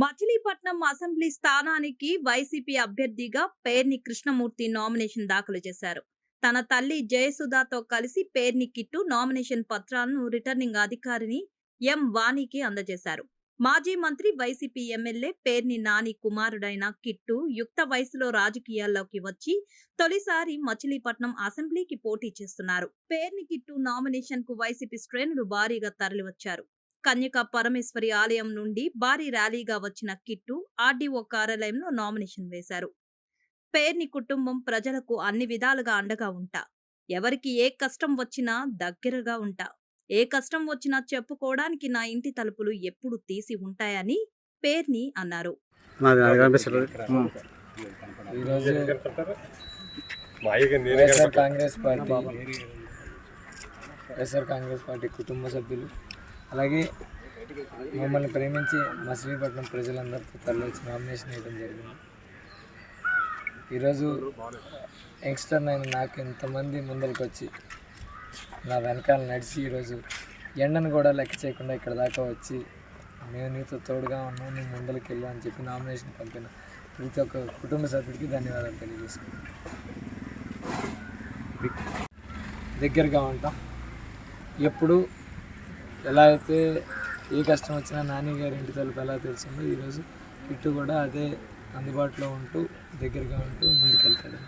Machilipatnam assembly స్థానానికి YCP అభ్యర్థిగా Perni Krishnamurthy nomination దాఖలు చేశారు. తన తల్లి జయసుధాతో కలిసి పేర్ని కిట్టు నామినేషన్ పత్రాలను రిటర్నింగ్ అధికారిని ఎం వాణికి అందజేశారు. మాజీ మంత్రి వైసీపీ ఎమ్మెల్యే పేర్ని నాని కుమారుడైన కిట్టు యుక్త వయసులో రాజకీయాల్లోకి వచ్చి తొలిసారి మచిలీపట్నం అసెంబ్లీకి పోటీ చేస్తున్నారు. పేర్ని కిట్టు నామినేషన్కు వైసీపీ శ్రేణులు భారీగా తరలివచ్చారు. కన్యక పరమేశ్వరి ఆలయం నుండి భారీ ర్యాలీగా వచ్చిన కిట్టు ఆర్డీఓ కార్యాలయంలో నామినేషన్ వేశారు. పేర్ని కుటుంబం ప్రజలకు అన్ని విధాలుగా అండగా ఉంటా. ఎవరికి ఏ కష్టం వచ్చినా దగ్గరగా ఉంటా. ఏ కష్టం వచ్చినా చెప్పుకోవడానికి నా ఇంటి తలుపులు ఎప్పుడు తీసి ఉంటాయని పేర్ని అన్నారు. ఈరోజు వైఎస్ఆర్ కాంగ్రెస్ పార్టీ వైఎస్ఆర్ కాంగ్రెస్ పార్టీ కుటుంబ సభ్యులు అలాగే మమ్మల్ని ప్రేమించి మచిలీపట్నం ప్రజలందరితో తరలించి నామినేషన్ వేయడం జరిగింది. ఈరోజు యంగ్స్టర్ అయిన నాకు ఇంతమంది ముందరికి వచ్చి నా వెనకాల నడిచి ఈరోజు ఎండను కూడా లెక్క చేయకుండా ఇక్కడ దాకా వచ్చి నేను నీతో తోడుగా ఉన్నాం నేను ముందరికి వెళ్ళు అని చెప్పి నామినేషన్ పంపిన ప్రతి ఒక్క కుటుంబ సభ్యుడికి ధన్యవాదాలు తెలియజేసుకున్నాను దగ్గరగా ఉంటాం. ఎప్పుడు ఎలా అయితే ఏ కష్టం వచ్చినా నాని గారి ఇంటి తలుపు ఎలా తెలిసిందో ఈరోజు ఇటు కూడా అదే అందుబాటులో ఉంటూ దగ్గరగా ఉంటూ ముందుకెళ్తాడు.